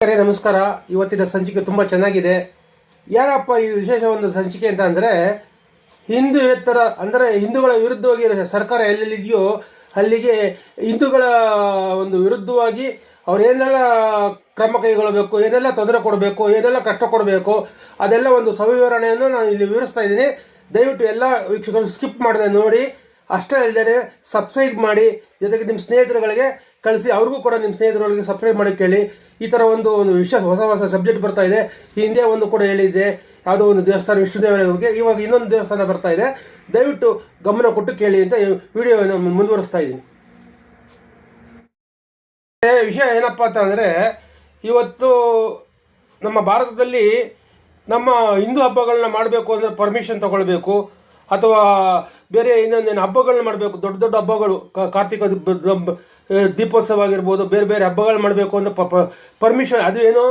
ನಮಸ್ಕಾರ ನಮಸ್ಕಾರ. ಇವತ್ತಿನ ಸಂಚಿಕೆ ತುಂಬ ಚೆನ್ನಾಗಿದೆ. ಯಾರಪ್ಪ ಈ ವಿಶೇಷ ಒಂದು ಸಂಚಿಕೆ ಅಂತ ಅಂದರೆ, ಹಿಂದೂ ಎತ್ತರ, ಅಂದರೆ ಹಿಂದೂಗಳ ವಿರುದ್ಧವಾಗಿ ಸರ್ಕಾರ ಎಲ್ಲೆಲ್ಲಿದೆಯೋ ಅಲ್ಲಿಗೆ ಹಿಂದೂಗಳ ಒಂದು ವಿರುದ್ಧವಾಗಿ ಅವ್ರು ಏನೆಲ್ಲ ಕ್ರಮ ಕೈಗೊಳ್ಳಬೇಕು, ಏನೆಲ್ಲ ತೊಂದರೆ ಕೊಡಬೇಕು, ಏನೆಲ್ಲ ಕಷ್ಟ ಕೊಡಬೇಕು, ಅದೆಲ್ಲ ಒಂದು ಸವಿವರಣೆಯನ್ನು ನಾನು ಇಲ್ಲಿ ವಿವರಿಸ್ತಾ ಇದ್ದೀನಿ. ದಯವಿಟ್ಟು ಎಲ್ಲ ವೀಕ್ಷಕರು ಸ್ಕಿಪ್ ಮಾಡಿದೆ ನೋಡಿ. ಅಷ್ಟೇ ಅಲ್ಲದೆ ಸಬ್ಸ್ಕ್ರೈಬ್ ಮಾಡಿ. ಜೊತೆಗೆ ನಿಮ್ಮ ಸ್ನೇಹಿತರುಗಳಿಗೆ ಕಳಿಸಿ ಅವ್ರಿಗೂ ಕೂಡ ನಿಮ್ಮ ಸ್ನೇಹಿತರೊಳಗೆ ಸಬ್ಸ್ಕ್ರೈಬ್ ಮಾಡಿ ಕೇಳಿ. ಈ ಥರ ಒಂದು ಒಂದು ವಿಷಯ ಹೊಸ ಹೊಸ ಸಬ್ಜೆಕ್ಟ್ ಬರ್ತಾ ಇದೆ. ಹಿಂದೆ ಒಂದು ಕೂಡ ಹೇಳಿದ್ದೆ. ಯಾವುದೋ ಒಂದು ದೇವಸ್ಥಾನ ವಿಷ್ಣು ಬಗ್ಗೆ. ಇವಾಗ ಇನ್ನೊಂದು ದೇವಸ್ಥಾನ ಬರ್ತಾ ಇದೆ. ದಯವಿಟ್ಟು ಗಮನ ಕೊಟ್ಟು ಕೇಳಿ ಅಂತ ವಿಡಿಯೋವನ್ನು ಮುಂದುವರಿಸ್ತಾ ಇದ್ದೀನಿ. ವಿಷಯ ಏನಪ್ಪ ಅಂತ ಅಂದರೆ, ಇವತ್ತು ನಮ್ಮ ಭಾರತದಲ್ಲಿ ನಮ್ಮ ಹಿಂದೂ ಹಬ್ಬಗಳನ್ನ ಮಾಡಬೇಕು ಅಂದರೆ ಪರ್ಮಿಷನ್ ತಗೊಳ್ಬೇಕು. ಅಥವಾ ಬೇರೆ ಇನ್ನೊಂದೇನು ಹಬ್ಬಗಳನ್ನ ಮಾಡಬೇಕು. ದೊಡ್ಡ ದೊಡ್ಡ ಹಬ್ಬಗಳು. ಕಾರ್ತಿಕ ದೀಪೋತ್ಸವ ಆಗಿರ್ಬೋದು ಬೇರೆ ಬೇರೆ ಹಬ್ಬಗಳು ಮಾಡಬೇಕು ಅಂತ ಪರ್ಮಿಷನ್ ಅದು ಏನೋ,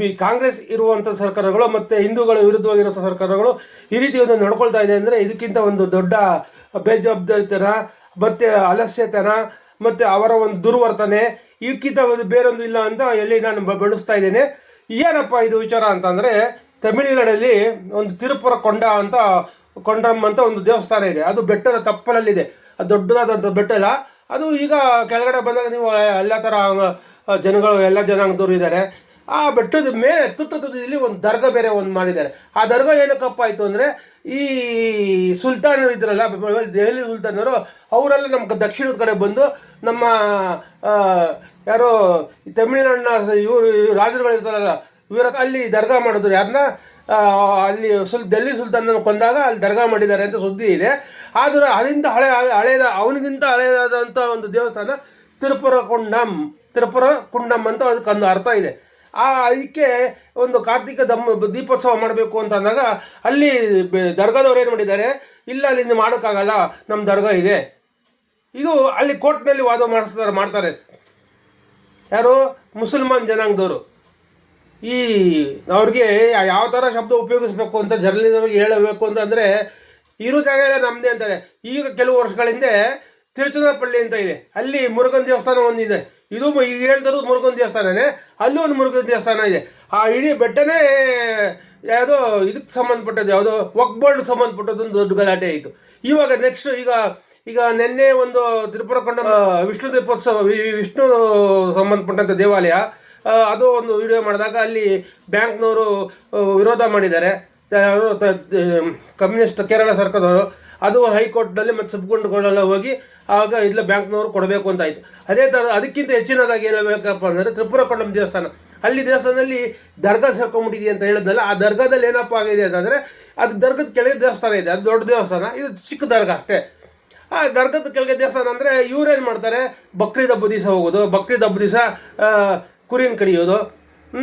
ಬಿ ಕಾಂಗ್ರೆಸ್ ಇರುವಂಥ ಸರ್ಕಾರಗಳು ಮತ್ತು ಹಿಂದೂಗಳ ವಿರುದ್ಧವಾಗಿರುವಂಥ ಸರ್ಕಾರಗಳು ಈ ರೀತಿ ಒಂದು ನಡ್ಕೊಳ್ತಾ ಇದೆ ಅಂದರೆ ಇದಕ್ಕಿಂತ ಒಂದು ದೊಡ್ಡ ಬೇಜವಾಬ್ದಾರಿತನ, ಮತ್ತು ಅಲಸ್ಯತನ, ಮತ್ತು ಅವರ ಒಂದು ದುರ್ವರ್ತನೆ, ಇದಕ್ಕಿಂತ ಒಂದು ಬೇರೊಂದು ಇಲ್ಲ ಅಂತ ಎಲ್ಲಿ ನಾನು ಬಳಸ್ತಾ ಇದ್ದೇನೆ. ಏನಪ್ಪ ಇದು ವಿಚಾರ ಅಂತಂದರೆ ತಮಿಳುನಾಡಲ್ಲಿ ಒಂದು ತಿರುಪುರ ಕೊಂಡ ಅಂತ ಕೊಂಡಮ್ ಅಂತ ಒಂದು ದೇವಸ್ಥಾನ ಇದೆ. ಅದು ಬೆಟ್ಟದ ತಪ್ಪಲಲ್ಲಿದೆ. ಅದು ದೊಡ್ಡದಾದಂಥ ಬೆಟ್ಟ ಇಲ್ಲ ಅದು ಈಗ ಕೆಳಗಡೆ ಬಂದಾಗ ನೀವು ಎಲ್ಲ ಥರ ಜನಗಳು, ಎಲ್ಲ ಜನಾಂಗದವರು ಇದ್ದಾರೆ. ಆ ಬೆಟ್ಟದ ಮೇಲೆ ತುಟ್ಟ ತುದಿಯಲ್ಲಿ ಒಂದು ದರ್ಗಾ ಬೇರೆ ಒಂದು ಮಾಡಿದ್ದಾರೆ. ಆ ದರ್ಗಾ ಏನಕ್ಕಪ್ಪ ಆಯಿತು ಅಂದರೆ, ಈ ಸುಲ್ತಾನರು ಇದ್ರಲ್ಲ, ದೆಹಲಿ ಸುಲ್ತಾನರು, ಅವರೆಲ್ಲ ನಮ್ಮ ದಕ್ಷಿಣದ ಕಡೆ ಬಂದು ನಮ್ಮ ಯಾರು ತಮಿಳುನಾಡಿನ ಇವರು ರಾಜರುಗಳಿರ್ತಾರಲ್ಲ, ಇವರ ಅಲ್ಲಿ ದರ್ಗಾ ಮಾಡಿದ್ರು. ಯಾರನ್ನ ಅಲ್ಲಿ ಸುಲ್ ಡೆಲ್ಲಿ ಸುಲ್ತಾನನ್ನು ಕೊಂದಾಗ ಅಲ್ಲಿ ದರ್ಗಾ ಮಾಡಿದ್ದಾರೆ ಅಂತ ಸುದ್ದಿ ಇದೆ. ಆದರೂ ಅಲ್ಲಿಂದ ಹಳೆ ಹಳೆಯದ ಅವನಿಗಿಂತ ಹಳೆಯದಾದಂಥ ಒಂದು ದೇವಸ್ಥಾನ ತಿರುಪುರ ಕುಂಡಮ್ ತಿರುಪುರ ಕುಂಡಂ ಅಂತ ಅದಕ್ಕೊಂದು ಅರ್ಥ ಇದೆ. ಆ ಅದಕ್ಕೆ ಒಂದು ಕಾರ್ತಿಕ ದಮ್ಮ ದೀಪೋತ್ಸವ ಮಾಡಬೇಕು ಅಂತ ಅಂದಾಗ ಅಲ್ಲಿ ದರ್ಗಾದವ್ರು ಏನು ಮಾಡಿದ್ದಾರೆ? ಇಲ್ಲ ಅಲ್ಲಿಂದ ಮಾಡೋಕ್ಕಾಗಲ್ಲ ನಮ್ಮ ದರ್ಗಾ ಇದೆ. ಇದು ಅಲ್ಲಿ ಕೋರ್ಟ್ನಲ್ಲಿ ವಾದ ಮಾಡಿಸ್ತಾರೆ, ಮಾಡ್ತಾರೆ. ಯಾರು? ಮುಸಲ್ಮಾನ್ ಜನಾಂಗದವರು. ಈ ಅವ್ರಿಗೆ ಯಾವ ಥರ ಶಬ್ದ ಉಪಯೋಗಿಸ್ಬೇಕು ಅಂತ ಜರ್ನಲಿಸಮ್ ಹೇಳಬೇಕು ಅಂತಂದರೆ ಇರೋ ಜಾಗ ಎಲ್ಲ ನಮ್ಮದೇ ಅಂತಾರೆ. ಈಗ ಕೆಲವು ವರ್ಷಗಳ ಹಿಂದೆ ತಿರುಚನಪಳ್ಳಿ ಅಂತ ಇದೆ. ಅಲ್ಲಿ ಮುರುಗನ್ ದೇವಸ್ಥಾನ ಒಂದಿದೆ. ಇದು ಈಗ ಹೇಳ್ತಿರೋದು ಮುರುಗನ್ ದೇವಸ್ಥಾನನೇ. ಅಲ್ಲೂ ಒಂದು ಮುರುಗನ್ ದೇವಸ್ಥಾನ ಇದೆ. ಆ ಇಡೀ ಬೆಟ್ಟನೇ ಯಾವುದೋ ಇದಕ್ಕೆ ಸಂಬಂಧಪಟ್ಟದ್ದು, ಯಾವುದೋ ವಕ್ಬೋರ್ಡ್ ಸಂಬಂಧಪಟ್ಟದ್ದು ಒಂದು ದೊಡ್ಡ ಗಲಾಟೆ ಆಯಿತು. ಇವಾಗ ನೆಕ್ಸ್ಟ್ ಈಗ ಈಗ ನಿನ್ನೆ ಒಂದು ತ್ರಿಪುರಕೊಂಡ ವಿಷ್ಣು ದೀಪೋತ್ಸವ ವಿಷ್ಣು ಸಂಬಂಧಪಟ್ಟಂಥ ದೇವಾಲಯ ಅದು ಒಂದು ವಿಡಿಯೋ ಮಾಡಿದಾಗ ಅಲ್ಲಿ ಬ್ಯಾಂಕ್ನವರು ವಿರೋಧ ಮಾಡಿದ್ದಾರೆ. ಕಮ್ಯುನಿಸ್ಟ್ ಕೇರಳ ಸರ್ಕಾರದವರು. ಅದು ಹೈಕೋರ್ಟ್ನಲ್ಲಿ ಮತ್ತು ಸುಪ್ರೀಂ ಹೋಗಿ ಆಗ ಇಲ್ಲ ಬ್ಯಾಂಕ್ನವರು ಕೊಡಬೇಕು ಅಂತ ಆಯಿತು. ಅದೇ ಥರ ಅದಕ್ಕಿಂತ ಹೆಚ್ಚಿನದಾಗಿ ಹೇಳಬೇಕಪ್ಪ ಅಂದರೆ ತ್ರಿಪುರಕೊಂಡಂ ದೇವಸ್ಥಾನ. ಅಲ್ಲಿ ದೇವಸ್ಥಾನದಲ್ಲಿ ದರ್ಗಾ ಸೇರ್ಕೊಂಡ್ಬಿಟ್ಟಿದೆ ಅಂತ ಹೇಳಿದ್ನಲ್ಲ, ಆ ದರ್ಗಾದಲ್ಲಿ ಏನಪ್ಪ ಆಗಿದೆ ಅಂತಂದರೆ ಅದು ದರ್ಗದ ಕೆಳಗೆ ದೇವಸ್ಥಾನ ಇದೆ, ಅದು ದೊಡ್ಡ ದೇವಸ್ಥಾನ, ಇದು ಚಿಕ್ಕ ದರ್ಗಾ ಅಷ್ಟೇ. ಆ ದರ್ಗದ ಕೆಳಗೆ ದೇವಸ್ಥಾನ ಅಂದರೆ ಇವ್ರೇನು ಮಾಡ್ತಾರೆ, ಬಕ್ರೀದ್ ಹಬ್ಬ ದಿವಸ ಹೋಗೋದು, ಬಕ್ರೀದ್ ಹಬ್ಬ ದಿವಸ ಕುರಿನ ಕಡಿಯೋದು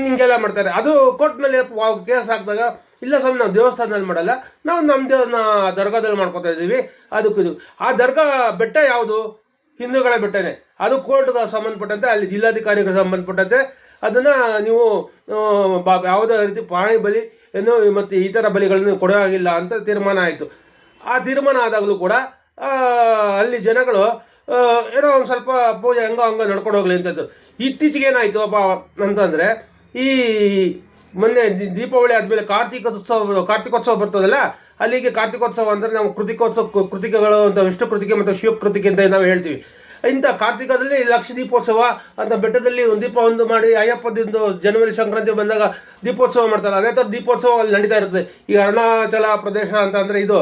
ಹಿಂಗೆಲ್ಲ ಮಾಡ್ತಾರೆ. ಅದು ಕೋರ್ಟ್ ಮೇಲೆ ಕೇಸ್ ಹಾಕಿದಾಗ, ಇಲ್ಲ ಸ್ವಾಮಿ, ನಾವು ದೇವಸ್ಥಾನದಲ್ಲಿ ಮಾಡಲ್ಲ, ನಾವು ನಮ್ಮ ದೇವ್ರನ್ನ ದರ್ಗಾದಲ್ಲಿ ಮಾಡ್ಕೊತಾ ಇದ್ದೀವಿ, ಅದಕ್ಕೆ ಇದು. ಆ ದರ್ಗಾ ಬೆಟ್ಟ ಯಾವುದು? ಹಿಂದೂಗಳ ಬೆಟ್ಟನೇ. ಅದು ಕೋರ್ಟ್ಗೆ ಸಂಬಂಧಪಟ್ಟಂತೆ, ಅಲ್ಲಿ ಜಿಲ್ಲಾಧಿಕಾರಿಗಳಿಗೆ ಸಂಬಂಧಪಟ್ಟಂತೆ, ಅದನ್ನು ನೀವು ಬಾ- ಯಾವುದೇ ರೀತಿ ಪ್ರಾಣಿ ಬಲಿ ಏನು, ಮತ್ತು ಈ ಥರ ಬಲಿಗಳನ್ನು ಕೊಡೋ ಹಾಗಿಲ್ಲ ಅಂತ ತೀರ್ಮಾನ ಆಯಿತು. ಆ ತೀರ್ಮಾನ ಆದಾಗಲೂ ಕೂಡ ಅಲ್ಲಿ ಜನಗಳು ಏನೋ ಒಂದು ಸ್ವಲ್ಪ ಪೂಜೆ ಹಂಗೋ ಹಂಗೋ ನಡ್ಕೊಂಡು ಹೋಗ್ಲಿ ಅಂತದ್ದು. ಇತ್ತೀಚೆಗೆ ಏನಾಯಿತು ಅಪ್ಪ ಅಂತಂದರೆ, ಈ ಮೊನ್ನೆ ದೀಪಾವಳಿ ಆದಮೇಲೆ ಕಾರ್ತಿಕೋತ್ಸವ ಕಾರ್ತಿಕೋತ್ಸವ ಬರ್ತದಲ್ಲ, ಅಲ್ಲಿಗೆ ಕಾರ್ತಿಕೋತ್ಸವ ಅಂದರೆ ನಾವು ಕೃತಿಕೋತ್ಸವ ಕೃತಿಕಗಳು ಅಂತ ವಿಷ್ಣು ಕೃತಿಕೆ ಮತ್ತು ಶಿವ ಕೃತಿಕೆ ಅಂತ ನಾವು ಹೇಳ್ತೀವಿ. ಇಂಥ ಕಾರ್ತಿಕದಲ್ಲಿ ಲಕ್ಷ ದೀಪೋತ್ಸವ ಅಂತ ಬೆಟ್ಟದಲ್ಲಿ ಒಂದು ದೀಪ ಒಂದು ಮಾಡಿ ಅಯ್ಯಪ್ಪದಿಂದ ಜನವರಿ ಸಂಕ್ರಾಂತಿ ಬಂದಾಗ ದೀಪೋತ್ಸವ ಮಾಡ್ತಾರೆ. ಅದೇ ಥರ ದೀಪೋತ್ಸವ ಅಲ್ಲಿ ನಡೀತಾ ಇರುತ್ತೆ ಈ ಅರುಣಾಚಲ ಪ್ರದೇಶ ಅಂತ ಇದು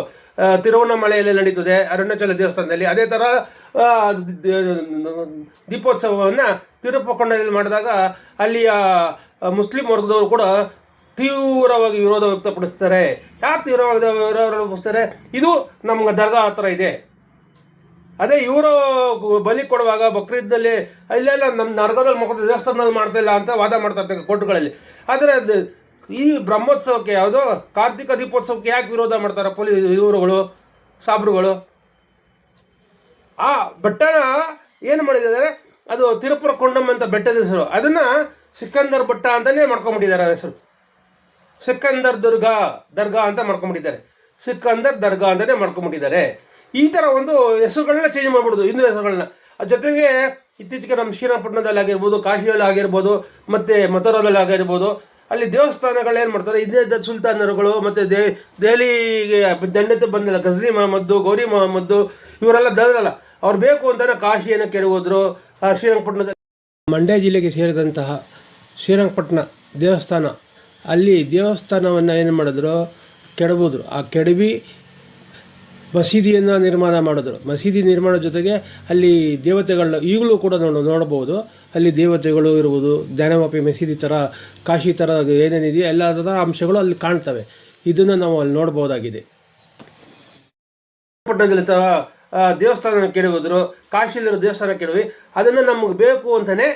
ತಿರುವಣ್ಣಾಮಲೆಯಲ್ಲಿ ನಡೀತದೆ, ಅರುಣಾಚಲ ದೇವಸ್ಥಾನದಲ್ಲಿ. ಅದೇ ಥರ ದೀಪೋತ್ಸವವನ್ನು ತಿರುಪಕೊಂಡದಲ್ಲಿ ಮಾಡಿದಾಗ ಅಲ್ಲಿಯ ಮುಸ್ಲಿಂ ವರ್ಗದವರು ಕೂಡ ತೀವ್ರವಾಗಿ ವಿರೋಧ ವ್ಯಕ್ತಪಡಿಸ್ತಾರೆ. ಯಾಕೆ ತೀವ್ರವಾಗಿ ವಿರೋಧ ಇದು ನಮ್ಗೆ ದರ್ಗಾ ಹತ್ರ ಇದೆ. ಅದೇ ಇವರು ಬಲಿ ಕೊಡುವಾಗ ಬಕ್ರೀದ್ದಲ್ಲಿ ಇಲ್ಲೆಲ್ಲ ನಮ್ಮ ನರ್ಗದಲ್ಲಿ ಮುಖದ ದೇವಸ್ಥಾನದಲ್ಲಿ ಮಾಡ್ತಾ ಇಲ್ಲ ಅಂತ ವಾದ ಮಾಡ್ತಾ ಇರ್ತಾರೆ ಕೋರ್ಟ್ಗಳಲ್ಲಿ. ಆದರೆ ಈ ಬ್ರಹ್ಮೋತ್ಸವಕ್ಕೆ ಯಾವುದೋ? ಕಾರ್ತಿಕ ದೀಪೋತ್ಸವಕ್ಕೆ ಯಾಕೆ ವಿರೋಧ ಮಾಡ್ತಾರೆ ಪೊಲೀಸ್ ಇವರುಗಳು, ಸಾಬ್ರುಗಳು? ಆ ಬೆಟ್ಟನ ಏನು ಮಾಡಿದ್ದಾರೆ? ಅದು ತಿರುಪುರ ಕೊಂಡಮ್ ಅಂತ ಬೆಟ್ಟದ ಹೆಸರು. ಅದನ್ನು ಸಿಕಂದರ್ ಬೆಟ್ಟ ಅಂತಲೇ ಮಾಡ್ಕೊಂಡ್ಬಿಟ್ಟಿದ್ದಾರೆ ಹೆಸರು. ಸಿಕಂದರ್ ದುರ್ಗಾ, ದರ್ಗಾ ಅಂತ ಮಾಡ್ಕೊಂಡ್ಬಿಟ್ಟಿದ್ದಾರೆ. ಸಿಕಂದರ್ ದರ್ಗಾ ಅಂತಲೇ ಮಾಡ್ಕೊಂಡ್ಬಿಟ್ಟಿದ್ದಾರೆ. ಈ ಥರ ಒಂದು ಹೆಸರುಗಳನ್ನ ಚೇಂಜ್ ಮಾಡ್ಬಿಡೋದು, ಹಿಂದೂ ಹೆಸರುಗಳನ್ನ. ಜೊತೆಗೆ ಇತ್ತೀಚೆಗೆ ನಮ್ಮ ಶ್ರೀರಂಗಪಟ್ಟಣದಲ್ಲಿ ಆಗಿರ್ಬೋದು ಕಾಶಿಯಲ್ಲಿ ಆಗಿರ್ಬೋದು ಮತ್ತೆ ಮಥುರಾದಲ್ಲಿ ಆಗಿರ್ಬೋದು ಅಲ್ಲಿ ದೇವಸ್ಥಾನಗಳು ಏನು ಮಾಡ್ತಾರೆ? ಇದೇ ಸುಲ್ತಾನರುಗಳು ಮತ್ತೆ ದೇ, ದೆಹಲಿಗೆ ದಂಡತೆ ಬಂದಿಲ್ಲ ಗಜ್ನಿ ಮಹಮ್ಮದ್ದು, ಗೌರಿ ಮಹಮ್ಮದ್ದು, ಇವರೆಲ್ಲ ದವರಲ್ಲ ಅವ್ರು ಬೇಕು ಅಂತಾನೆ ಕಾಶಿಯನ್ನು ಕೆರೆಹೋದ್ರು ಆ ಶ್ರೀರಂಗಪಟ್ಟಣದಲ್ಲಿ ಮಂಡ್ಯ ಜಿಲ್ಲೆಗೆ ಸೇರಿದಂತಹ ಶ್ರೀರಂಗಪಟ್ಟಣ ದೇವಸ್ಥಾನ, ಅಲ್ಲಿ ದೇವಸ್ಥಾನವನ್ನು ಏನು ಮಾಡಿದ್ರು? ಕೆಡಬೋದ್ರು ಆ ಕೆಡವಿ ಮಸೀದಿಯನ್ನು ನಿರ್ಮಾಣ ಮಾಡಿದ್ರು. ಮಸೀದಿ ನಿರ್ಮಾಣ ಜೊತೆಗೆ ಅಲ್ಲಿ ದೇವತೆಗಳನ್ನ ಈಗಲೂ ಕೂಡ ನಾವು ನೋಡಬಹುದು ಅಲ್ಲಿ ದೇವತೆಗಳು ಇರುವುದು ಜ್ಞಾನವಾಪಿ ಮಸೀದಿ ಥರ ಕಾಶಿ ಥರ ಏನೇನಿದೆಯೋ ಎಲ್ಲ ಥರ ಅಂಶಗಳು ಅಲ್ಲಿ ಕಾಣ್ತವೆ. ಇದನ್ನು ನಾವು ಅಲ್ಲಿ ನೋಡಬಹುದಾಗಿದೆ ದೇವಸ್ಥಾನ ಕೆಡವಿದ್ರು ಕಾಶಿಯಲ್ಲಿರೋ ದೇವಸ್ಥಾನ ಕೆಡವಿ ಅದನ್ನು ನಮಗೆ ಬೇಕು ಅಂತಲೇ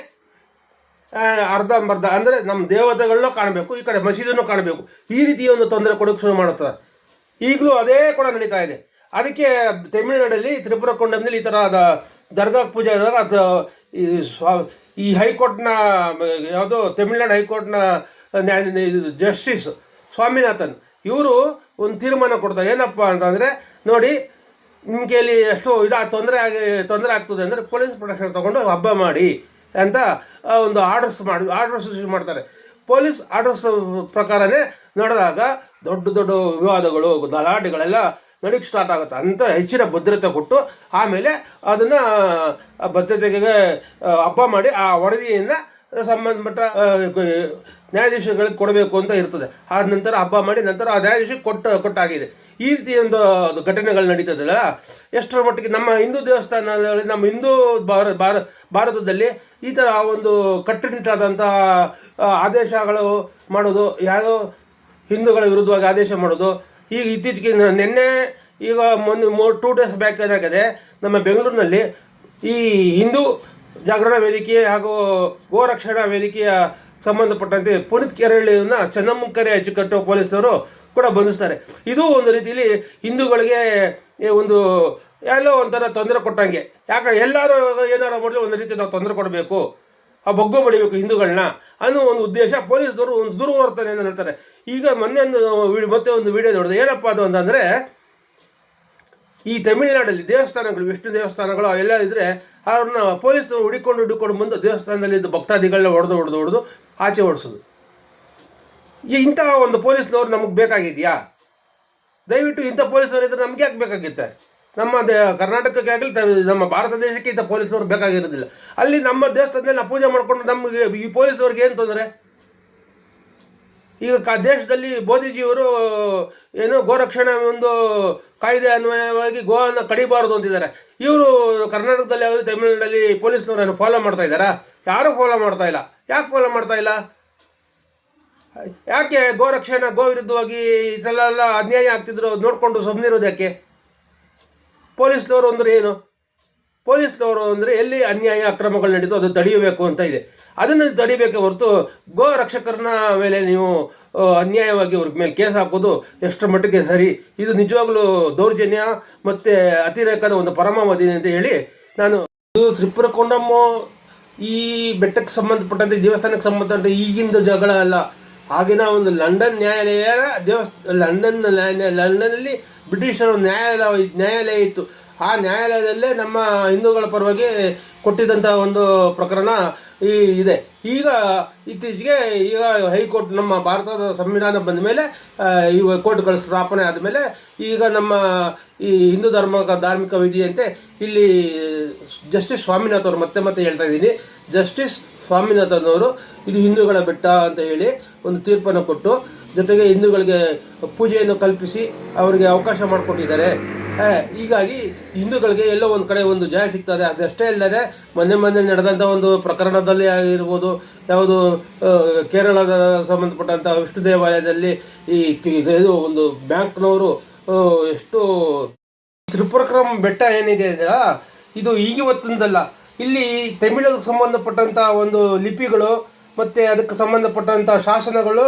ಅರ್ಧಂಬರ್ಧ ಅಂದರೆ ನಮ್ಮ ದೇವತೆಗಳನ್ನೂ ಕಾಣಬೇಕು, ಈ ಕಡೆ ಮಸೀದಿನೂ ಕಾಣಬೇಕು. ಈ ರೀತಿಯ ಒಂದು ತೊಂದರೆ ಕೊಡೋಕೆ ಶುರು ಮಾಡುತ್ತಾರೆ ಈಗಲೂ ಅದೇ ಕೂಡ ನಡೀತಾ ಇದೆ. ಅದಕ್ಕೆ ತಮಿಳುನಾಡಲ್ಲಿ ತ್ರಿಪುರಕೊಂಡಂನಲ್ಲಿ ಈ ಥರ ದರ್ಗಾ ಪೂಜೆ ಆದಾಗ ಅದು ಈ ಸ್ವಾ, ಈ ಹೈಕೋರ್ಟ್ನ, ಯಾವುದು ತಮಿಳ್ನಾಡು ಹೈಕೋರ್ಟ್ನ ನ್ಯಾಯ ಜಸ್ಟಿಸ್ ಸ್ವಾಮಿನಾಥನ್, ಇವರು ಒಂದು ತೀರ್ಮಾನ ಕೊಡ್ತಾರೆ. ಏನಪ್ಪ ಅಂತಂದರೆ, ನೋಡಿ ನಿಮ್ಮ ಕೈಲಿ ಎಷ್ಟು ಇದಾ, ತೊಂದರೆ ಆಗಿ, ತೊಂದರೆ ಆಗ್ತದೆ ಅಂದರೆ ಪೊಲೀಸ್ ಪ್ರೊಟೆಕ್ಷನ್ ತೊಗೊಂಡು ಹಬ್ಬ ಮಾಡಿ ಅಂತ ಒಂದು ಆರ್ಡರ್ಸ್ ಮಾಡಿ, ಆರ್ಡರ್ಸ್ ಮಾಡ್ತಾರೆ. ಪೊಲೀಸ್ ಆರ್ಡರ್ಸ್ ಪ್ರಕಾರನೇ ನಡೆದಾಗ ದೊಡ್ಡ ದೊಡ್ಡ ವಿವಾದಗಳು, ಗಲಾಟೆಗಳೆಲ್ಲ ನಡೀಕ್ ಸ್ಟಾರ್ಟ್ ಆಗುತ್ತೆ. ಅಂತ ಹೆಚ್ಚಿನ ಭದ್ರತೆ ಕೊಟ್ಟು ಆಮೇಲೆ ಅದನ್ನು ಭದ್ರತೆಗೆ ಹಬ್ಬ ಮಾಡಿ ಆ ವರದಿಯನ್ನು ಸಂಬಂಧಪಟ್ಟ ನ್ಯಾಯಾಧೀಶಗಳಿಗೆ ಕೊಡಬೇಕು ಅಂತ ಇರ್ತದೆ. ಆದ ನಂತರ ಹಬ್ಬ ಮಾಡಿ ನಂತರ ಆ ನ್ಯಾಯಾಧೀಶಕ್ಕೆ ಕೊಟ್ಟು, ಕೊಟ್ಟಾಗಿದೆ. ಈ ರೀತಿ ಒಂದು ಘಟನೆಗಳು ನಡೀತದಲ್ಲ, ಎಷ್ಟರ ಮಟ್ಟಿಗೆ ನಮ್ಮ ಹಿಂದೂ ದೇವಸ್ಥಾನಗಳಲ್ಲಿ ನಮ್ಮ ಹಿಂದೂ ಭಾರ ಭಾರತದಲ್ಲಿ ಈ ಥರ ಒಂದು ಕಟ್ಟುನಿಟ್ಟಾದಂತಹ ಆದೇಶಗಳು ಮಾಡೋದು, ಯಾರು ಹಿಂದೂಗಳ ವಿರುದ್ಧವಾಗಿ ಆದೇಶ ಮಾಡೋದು ಈಗ ಇತ್ತೀಚೆಗೆ ನಿನ್ನೆ ಈಗ ಮೊನ್ನೆ ಮೂರು ಟೂ ಡೇಸ್ ಬ್ಯಾಕ್ ಏನಾಗಿದೆ, ನಮ್ಮ ಬೆಂಗಳೂರಿನಲ್ಲಿ ಈ ಹಿಂದೂ ಜಾಗರಣ ವೇದಿಕೆ ಹಾಗೂ ಗೋರಕ್ಷಣಾ ವೇದಿಕೆಯ ಸಂಬಂಧಪಟ್ಟಂತೆ ಪುನೀತ್ ಕೆರಳಿಯನ್ನ ಚೆನ್ನಮ್ಮಕರೆ ಅಚ್ಚುಕಟ್ಟು ಪೊಲೀಸರು ಕೂಡ ಬಂಧಿಸ್ತಾರೆ. ಇದು ಒಂದು ರೀತಿಯಲ್ಲಿ ಹಿಂದೂಗಳಿಗೆ ಒಂದು ಎಲ್ಲೋ ಒಂಥರ ತೊಂದರೆ ಕೊಟ್ಟಂಗೆ. ಯಾಕೆ ಎಲ್ಲರೂ ಏನಾರು ಮಾಡಲಿ ಒಂದು ರೀತಿ ನಾವು ತೊಂದರೆ ಕೊಡಬೇಕು. ಆ ಬೊಗ್ಗು ಬಡಿಬೇಕು ಹಿಂದೂಗಳನ್ನ ಅನ್ನೋ ಒಂದು ಉದ್ದೇಶ ಪೊಲೀಸರು ಒಂದು ದುರ್ವರ್ತನೆಯನ್ನು ಹೇಳ್ತಾರೆ. ಈಗ ಮೊನ್ನೆ ಒಂದು ಮತ್ತೆ ಒಂದು ವಿಡಿಯೋ ನೋಡಿದೆ. ಏನಪ್ಪ ಅದು ಅಂತಂದರೆ, ಈ ತಮಿಳುನಾಡಲ್ಲಿ ದೇವಸ್ಥಾನಗಳು, ವಿಷ್ಣು ದೇವಸ್ಥಾನಗಳು ಎಲ್ಲ ಇದ್ದರೆ ಅವ್ರನ್ನ ಪೊಲೀಸರು ಹುಡುಕೊಂಡು ಹುಡುಕೊಂಡು ಬಂದು ದೇವಸ್ಥಾನದಲ್ಲಿ ಇದ್ದ ಭಕ್ತಾದಿಗಳನ್ನ ಹೊಡೆದು ಹೊಡೆದು ಹೊಡೆದು ಆಚೆ ಓಡಿಸೋದು. ಇಂತಹ ಒಂದು ಪೊಲೀಸ್ನವ್ರು ನಮಗೆ ಬೇಕಾಗಿದೆಯಾ? ದಯವಿಟ್ಟು ಇಂಥ ಪೊಲೀಸರು ಇದ್ರೆ ನಮ್ಗೆ ಯಾಕೆ ಬೇಕಾಗಿತ್ತೆ? ನಮ್ಮ ಕರ್ನಾಟಕಕ್ಕೆ ಆಗಲಿ ನಮ್ಮ ಭಾರತ ದೇಶಕ್ಕೆ ಇಂಥ ಪೊಲೀಸರು ಬೇಕಾಗಿರೋದಿಲ್ಲ. ಅಲ್ಲಿ ನಮ್ಮ ದೇಶದಲ್ಲಿ ನಾವು ಪೂಜೆ ಮಾಡಿಕೊಂಡು ನಮಗೆ ಈ ಪೊಲೀಸವ್ರಿಗೆ ಏನು ತೊಂದರೆ? ಈಗ ಕ, ದೇಶದಲ್ಲಿ ಮೋದಿಜಿಯವರು ಏನು ಗೋರಕ್ಷಣೆ ಒಂದು ಕಾಯ್ದೆ ಅನ್ವಯವಾಗಿ ಗೋವನ್ನು ಕಡಿಬಾರದು ಅಂತಿದ್ದಾರೆ. ಇವರು ಕರ್ನಾಟಕದಲ್ಲಿ ಯಾವುದು ತಮಿಳುನಾಡಲ್ಲಿ ಪೊಲೀಸ್ನವರನ್ನು ಫಾಲೋ ಮಾಡ್ತಾ ಇದ್ದಾರಾ? ಯಾರೂ ಫಾಲೋ ಮಾಡ್ತಾ ಇಲ್ಲ? ಯಾಕೆ ಫಾಲೋ ಮಾಡ್ತಾ ಇಲ್ಲ? ಯಾಕೆ ಗೋರಕ್ಷಣೆ, ಗೋ ವಿರುದ್ಧವಾಗಿ ಇದೆಲ್ಲ ಅನ್ಯಾಯ ಆಗ್ತಿದ್ರು, ನೋಡಿಕೊಂಡು ಸುಮ್ಮನಿರೋದು ಯಾಕೆ? ಪೊಲೀಸ್ನವರು ಅಂದ್ರೆ ಏನು? ಪೊಲೀಸ್ನವರು ಅಂದರೆ ಎಲ್ಲಿ ಅನ್ಯಾಯ ಅಕ್ರಮಗಳು ನಡೆದು ಅದು ತಡೆಯಬೇಕು ಅಂತ ಇದೆ. ಅದನ್ನು ತಡಿಬೇಕೆ ಹೊರತು ಗೋ ರಕ್ಷಕರನ್ನ ಮೇಲೆ ನೀವು ಅನ್ಯಾಯವಾಗಿ ಅವ್ರ ಮೇಲೆ ಕೇಸ್ ಹಾಕೋದು ಎಷ್ಟರ ಮಟ್ಟಿಗೆ ಸರಿ? ಇದು ನಿಜವಾಗ್ಲೂ ದೌರ್ಜನ್ಯ ಮತ್ತು ಅತಿರೇಕದ ಒಂದು ಪರಮಾವಧಿ ಅಂತ ಹೇಳಿ ನಾನು ಇದು ತ್ರಿಪುರಕೊಂಡಮ್ಮ ಈ ಬೆಟ್ಟಕ್ಕೆ ಸಂಬಂಧಪಟ್ಟಂತೆ ದೇವಸ್ಥಾನಕ್ಕೆ ಸಂಬಂಧಪಟ್ಟಂತೆ ಈಗಿಂದ ಜಗಳ ಅಲ್ಲ. ಆಗಿನ ಒಂದು ಲಂಡನ್ ನ್ಯಾಯಾಲಯ ದೇವಸ್ಥಾನ ಲಂಡನ್ ಲಂಡನ್ನಲ್ಲಿ ಬ್ರಿಟಿಷರ ನ್ಯಾಯಾಲಯ ನ್ಯಾಯಾಲಯ ಇತ್ತು. ಆ ನ್ಯಾಯಾಲಯದಲ್ಲೇ ನಮ್ಮ ಹಿಂದೂಗಳ ಪರವಾಗಿ ಕೊಟ್ಟಿದ್ದಂಥ ಒಂದು ಪ್ರಕರಣ ಈ ಇದೆ. ಈಗ ಇತ್ತೀಚೆಗೆ ಈಗ ಹೈಕೋರ್ಟ್ ನಮ್ಮ ಭಾರತದ ಸಂವಿಧಾನ ಬಂದ ಮೇಲೆ ಈ ಕೋರ್ಟ್ಗಳ ಸ್ಥಾಪನೆ ಆದಮೇಲೆ ಈಗ ನಮ್ಮ ಈ ಹಿಂದೂ ಧರ್ಮ ಧಾರ್ಮಿಕ ವಿಧಿಯಂತೆ ಇಲ್ಲಿ ಜಸ್ಟಿಸ್ ಸ್ವಾಮಿನಾಥ್ ಅವರು ಮತ್ತೆ ಮತ್ತೆ ಹೇಳ್ತಾ ಇದ್ದೀನಿ. ಜಸ್ಟಿಸ್ ಸ್ವಾಮಿನಾಥನ್ ಅವರು ಇದು ಹಿಂದೂಗಳ ಬೆಟ್ಟ ಅಂತ ಹೇಳಿ ಒಂದು ತೀರ್ಪನ್ನು ಕೊಟ್ಟು, ಜೊತೆಗೆ ಹಿಂದೂಗಳಿಗೆ ಪೂಜೆಯನ್ನು ಕಲ್ಪಿಸಿ ಅವರಿಗೆ ಅವಕಾಶ ಮಾಡಿಕೊಟ್ಟಿದ್ದಾರೆ. ಹೀಗಾಗಿ ಹಿಂದೂಗಳಿಗೆ ಎಲ್ಲೋ ಒಂದು ಕಡೆ ಒಂದು ಜಯ ಸಿಗ್ತದೆ. ಅದಷ್ಟೇ ಅಲ್ಲದೆ ಮೊನ್ನೆ ಮೊನ್ನೆ ನಡೆದಂಥ ಒಂದು ಪ್ರಕರಣದಲ್ಲಿ ಆಗಿರ್ಬೋದು, ಯಾವುದು ಕೇರಳದ ಸಂಬಂಧಪಟ್ಟಂಥ ವಿಷ್ಣು ದೇವಾಲಯದಲ್ಲಿ ಈ ಇದು ಒಂದು ಬ್ಯಾಂಕ್ನವರು ಎಷ್ಟು ತ್ರಿಪುರಕ್ರಮ್ ಬೆಟ್ಟ ಏನಿದೆ ಅಂದ್ರೆ ಇದು ಈಗಿವತ್ತಿನದಲ್ಲ ಇಲ್ಲಿ ತಮಿಳಿಗೆ ಸಂಬಂಧಪಟ್ಟಂಥ ಒಂದು ಲಿಪಿಗಳು ಮತ್ತು ಅದಕ್ಕೆ ಸಂಬಂಧಪಟ್ಟಂಥ ಶಾಸನಗಳು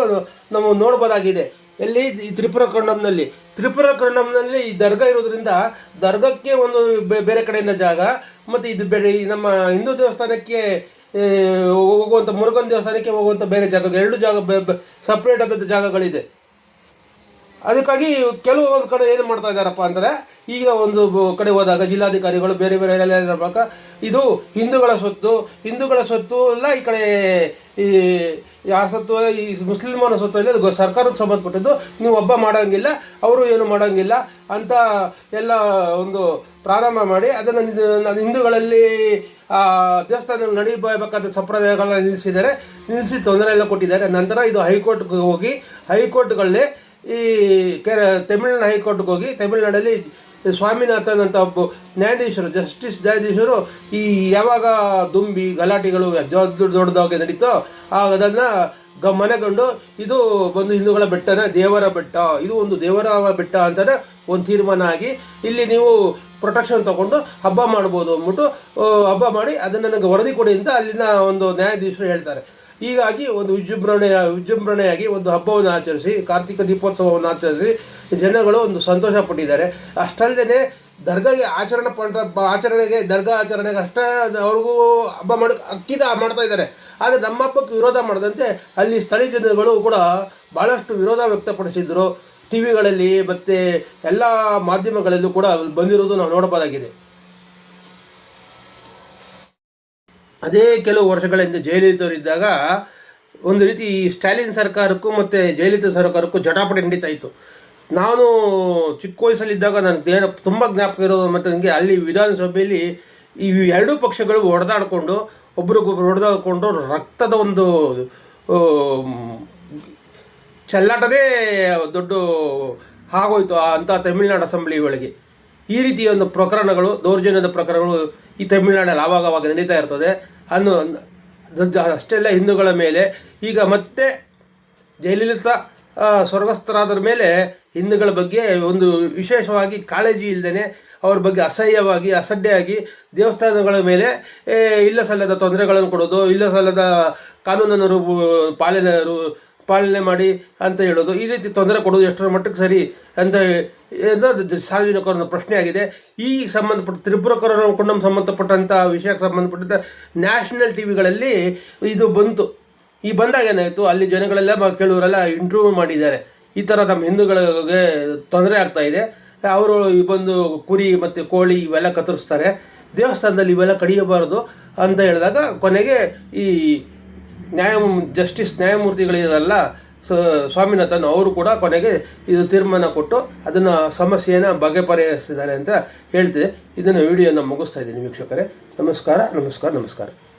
ನಾವು ನೋಡ್ಬೋದಾಗಿದೆ. ಎಲ್ಲಿ? ಈ ತ್ರಿಪುರ ಕಂಡಮ್ನಲ್ಲಿ ತ್ರಿಪುರ ಕಂಡಮ್ನಲ್ಲಿ ಈ ದರ್ಗಾ ಇರೋದ್ರಿಂದ ದರ್ಗಕ್ಕೆ ಒಂದು ಬೇರೆ ಕಡೆಯಿಂದ ಜಾಗ, ಮತ್ತು ಇದು ಬೇರೆ ನಮ್ಮ ಹಿಂದೂ ದೇವಸ್ಥಾನಕ್ಕೆ ಹೋಗುವಂಥ ಮುರುಗನ್ ದೇವಸ್ಥಾನಕ್ಕೆ ಹೋಗುವಂಥ ಬೇರೆ ಜಾಗ ಎರಡು ಜಾಗ ಸಪ್ರೇಟ್ ಆದಂಥ ಜಾಗಗಳಿದೆ. ಅದಕ್ಕಾಗಿ ಕೆಲವು ಒಂದು ಕಡೆ ಏನು ಮಾಡ್ತಾ ಇದ್ದಾರಪ್ಪ ಅಂದರೆ, ಈಗ ಒಂದು ಕಡೆ ಹೋದಾಗ ಜಿಲ್ಲಾಧಿಕಾರಿಗಳು ಬೇರೆ ಬೇರೆ ಹೇಳ್ಬೇಕು ಇದು ಹಿಂದೂಗಳ ಸ್ವತ್ತು ಹಿಂದೂಗಳ ಸ್ವತ್ತು ಎಲ್ಲ ಈ ಕಡೆ ಈ ಯಾರ ಸ್ವತ್ತು, ಈ ಮುಸ್ಲಿಮರ ಸ್ವತ್ತು ಇಲ್ಲ ಅದು ಸರ್ಕಾರಕ್ಕೆ ಸಂಬಂಧಪಟ್ಟದ್ದು. ನೀವು ಒಬ್ಬ ಮಾಡೋಂಗಿಲ್ಲ, ಅವರು ಏನು ಮಾಡೋಂಗಿಲ್ಲ ಅಂತ ಎಲ್ಲ ಒಂದು ಪ್ರಾರಂಭ ಮಾಡಿ ಅದನ್ನು ಹಿಂದೂಗಳಲ್ಲಿ ದೇವಸ್ಥಾನದಲ್ಲಿ ನಡೀಬೇಕಾದ ಸಂಪ್ರದಾಯಗಳನ್ನ ನಿಲ್ಲಿಸಿದ್ದಾರೆ. ನಿಲ್ಲಿಸಿ ತೊಂದರೆ ಎಲ್ಲ ಕೊಟ್ಟಿದ್ದಾರೆ. ನಂತರ ಇದು ಹೈಕೋರ್ಟ್ಗೆ ಹೋಗಿ ಹೈಕೋರ್ಟ್ಗಳನ್ನೇ ಈ ಕೆರ ತಮಿಳ್ನಾಡು ಹೈಕೋರ್ಟ್ಗೆ ಹೋಗಿ ತಮಿಳ್ನಾಡಲ್ಲಿ ಸ್ವಾಮಿನಾಥನ್ ಅಂತ ಒಬ್ಬ ನ್ಯಾಯಾಧೀಶರು, ಜಸ್ಟಿಸ್ ನ್ಯಾಯಾಧೀಶರು ಈ ಯಾವಾಗ ದುಂಬಿ ಗಲಾಟೆಗಳು ದೊಡ್ಡ ದೊಡ್ಡದಾಗಿ ನಡೀತೋ ಆಗ ಅದನ್ನು ಗ ಮನೆಗೊಂಡು ಇದು ಬಂದು ಹಿಂದೂಗಳ ಬೆಟ್ಟನ ದೇವರ ಬೆಟ್ಟ, ಇದು ಒಂದು ದೇವರ ಬೆಟ್ಟ ಅಂತಲೇ ಒಂದು ತೀರ್ಮಾನ ಆಗಿ ಇಲ್ಲಿ ನೀವು ಪ್ರೊಟೆಕ್ಷನ್ ತಗೊಂಡು ಹಬ್ಬ ಮಾಡ್ಬೋದು ಅಂದ್ಬಿಟ್ಟು ಹಬ್ಬ ಮಾಡಿ ಅದನ್ನು ನನಗೆ ವರದಿ ಕೊಡಿ ಅಂತ ಅಲ್ಲಿನ ಒಂದು ನ್ಯಾಯಾಧೀಶರು ಹೇಳ್ತಾರೆ. ಹೀಗಾಗಿ ಒಂದು ವಿಜೃಂಭಣೆಯ ವಿಜೃಂಭಣೆಯಾಗಿ ಒಂದು ಹಬ್ಬವನ್ನು ಆಚರಿಸಿ, ಕಾರ್ತಿಕ ದೀಪೋತ್ಸವವನ್ನು ಆಚರಿಸಿ ಜನಗಳು ಒಂದು ಸಂತೋಷ ಪಟ್ಟಿದ್ದಾರೆ. ಅಷ್ಟಲ್ಲದೆ ದರ್ಗಾಗೆ ಆಚರಣೆ ಪಂಡ, ಆಚರಣೆಗೆ, ದರ್ಗಾ ಆಚರಣೆಗೆ ಅಷ್ಟೇ ಅವ್ರಿಗೂ ಹಬ್ಬ ಮಾಡಿ, ಅಕ್ಕಿದ ಮಾಡ್ತಾ ಇದ್ದಾರೆ. ಆದರೆ ನಮ್ಮ ಹಬ್ಬಕ್ಕೆ ವಿರೋಧ ಮಾಡದಂತೆ ಅಲ್ಲಿ ಸ್ಥಳೀಯ ಜನಗಳು ಕೂಡ ಭಾಳಷ್ಟು ವಿರೋಧ ವ್ಯಕ್ತಪಡಿಸಿದ್ರು. ಟಿ ವಿಗಳಲ್ಲಿ ಮತ್ತು ಎಲ್ಲ ಮಾಧ್ಯಮಗಳಲ್ಲೂ ಕೂಡ ಬಂದಿರೋದು ನಾವು ನೋಡಬಹುದಾಗಿದೆ. ಅದೇ ಕೆಲವು ವರ್ಷಗಳ ಹಿಂದೆ ಜಯಲಲಿತವರಿದ್ದಾಗ ಒಂದು ರೀತಿ ಈ ಸ್ಟಾಲಿನ್ ಸರ್ಕಾರಕ್ಕೂ ಮತ್ತು ಜಯಲಲಿತಾ ಸರ್ಕಾರಕ್ಕೂ ಜಟಾಪಟಿ ನಡೀತಾ ಇತ್ತು ನಾನು ಚಿಕ್ಕ ವಯಸ್ಸಲ್ಲಿದ್ದಾಗ ನನಗೆ ತುಂಬ ಜ್ಞಾಪಕ ಇರೋದು ಮತ್ತು ನನಗೆ ಅಲ್ಲಿ ವಿಧಾನಸಭೆಯಲ್ಲಿ ಈ ಎರಡೂ ಪಕ್ಷಗಳು ಹೊಡೆದಾಡಿಕೊಂಡು ಒಬ್ರಿಗೊಬ್ರು ಹೊಡೆದಾಡ್ಕೊಂಡು ರಕ್ತದ ಒಂದು ಚೆಲ್ಲಾಟನೇ ದೊಡ್ಡ ಆಗೋಯ್ತು ಅಂಥ ತಮಿಳುನಾಡು ಅಸೆಂಬ್ಲಿ ಒಳಗೆ. ಈ ರೀತಿಯ ಒಂದು ಪ್ರಕರಣಗಳು, ದೌರ್ಜನ್ಯದ ಪ್ರಕರಣಗಳು ಈ ತಮಿಳುನಾಡಲ್ಲಿ ಆವಾಗ ಆವಾಗ ನಡೀತಾ ಇರ್ತದೆ. ಅನ್ನೋ ಅಷ್ಟೆಲ್ಲ ಹಿಂದೂಗಳ ಮೇಲೆ. ಈಗ ಮತ್ತೆ ಜಯಲಲಿತಾ ಸ್ವರ್ಗಸ್ಥರಾದ್ರ ಸ್ವರ್ಗಸ್ಥರಾದ ಮೇಲೆ ಹಿಂದೂಗಳ ಬಗ್ಗೆ ಒಂದು ವಿಶೇಷವಾಗಿ ಕಾಳಜಿ ಇಲ್ಲದೇ ಅವ್ರ ಬಗ್ಗೆ ಅಸಹ್ಯವಾಗಿ, ಅಸಡ್ಡೆಯಾಗಿ ದೇವಸ್ಥಾನಗಳ ಮೇಲೆ ಇಲ್ಲ ಸಲ್ಲದ ತೊಂದರೆಗಳನ್ನು ಕೊಡೋದು, ಇಲ್ಲ ಸಲ್ಲದ ಕಾನೂನನ್ನು ರೂ ಪಾಲನೆ ಪಾಲನೆ ಮಾಡಿ ಅಂತ ಹೇಳೋದು. ಈ ರೀತಿ ತೊಂದರೆ ಕೊಡೋದು ಎಷ್ಟರ ಮಟ್ಟಕ್ಕೆ ಸರಿ ಅಂತ ಸಾರ್ವಜನಿಕರ ಪ್ರಶ್ನೆ ಆಗಿದೆ. ಈ ಸಂಬಂಧಪಟ್ಟ ತ್ರಿಪುರ ಕೊರೋನಾ ಸಂಬಂಧಪಟ್ಟಂಥ ವಿಷಯಕ್ಕೆ ಸಂಬಂಧಪಟ್ಟಂಥ ನ್ಯಾಷನಲ್ ಟಿ ವಿಗಳಲ್ಲಿ ಇದು ಬಂತು. ಈ ಬಂದಾಗ ಏನಾಯಿತು? ಅಲ್ಲಿ ಜನಗಳೆಲ್ಲ ಕೆಲವರೆಲ್ಲ ಇಂಟರ್ವ್ಯೂ ಮಾಡಿದ್ದಾರೆ. ಈ ಥರ ನಮ್ಮ ಹಿಂದೂಗಳಿಗೆ ತೊಂದರೆ ಆಗ್ತಾ ಇದೆ. ಅವರು ಈ ಬಂದು ಕುರಿ ಮತ್ತು ಕೋಳಿ ಇವೆಲ್ಲ ಕತ್ತರಿಸ್ತಾರೆ. ದೇವಸ್ಥಾನದಲ್ಲಿ ಇವೆಲ್ಲ ಕಡಿಯಬಾರದು ಅಂತ ಹೇಳಿದಾಗ ಕೊನೆಗೆ ಈ ನ್ಯಾಯ ಜಸ್ಟಿಸ್ ನ್ಯಾಯಮೂರ್ತಿಗಳಿರಲ್ಲ ಸ್ವಾಮಿನಾಥನ್ ಅವರು ಕೂಡ ಕೊನೆಗೆ ಇದು ತೀರ್ಮಾನ ಕೊಟ್ಟು ಅದನ್ನು ಸಮಸ್ಯೆಯನ್ನು ಬಗೆಪರಿಹರಿಸಿದ್ದಾರೆ ಅಂತ ಹೇಳ್ತಿದೆ. ಇದನ್ನು ವಿಡಿಯೋನ ಮುಗಿಸ್ತಾ ಇದ್ದೀನಿ ವೀಕ್ಷಕರೇ. ನಮಸ್ಕಾರ ನಮಸ್ಕಾರ ನಮಸ್ಕಾರ.